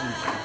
事情。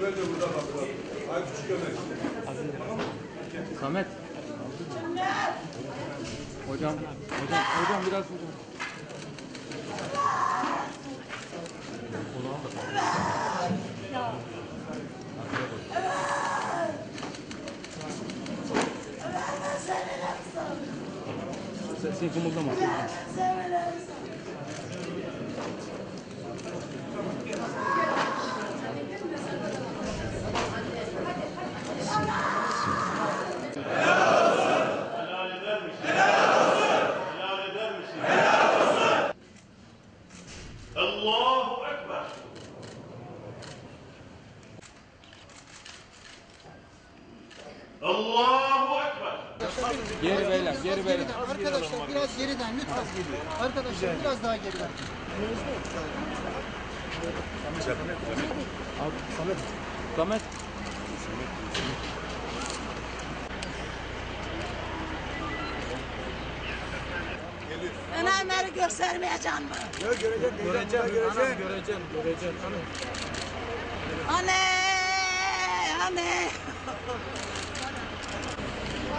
Ömer de burada bak. Ay küçük Ömer. Samet. Hocam, hocam, hocam biraz hocam. Sen, sen Allah Geri beyler, geri beyler. Arkadaşlar biraz geriden lütfen. Arkadaşlar biraz daha geriden. Samet. Ben Ömer'i göstermeyeceğim mi? Göreceksin, göreceksin, göreceksin. Göreceksin, göreceksin. Anne! Anne!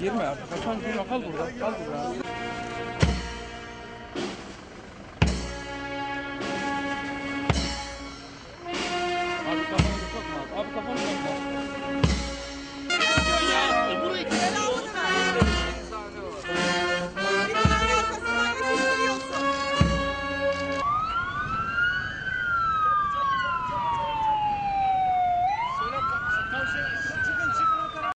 Girme artık. Kaçan girme. Kal burada. Kal burada.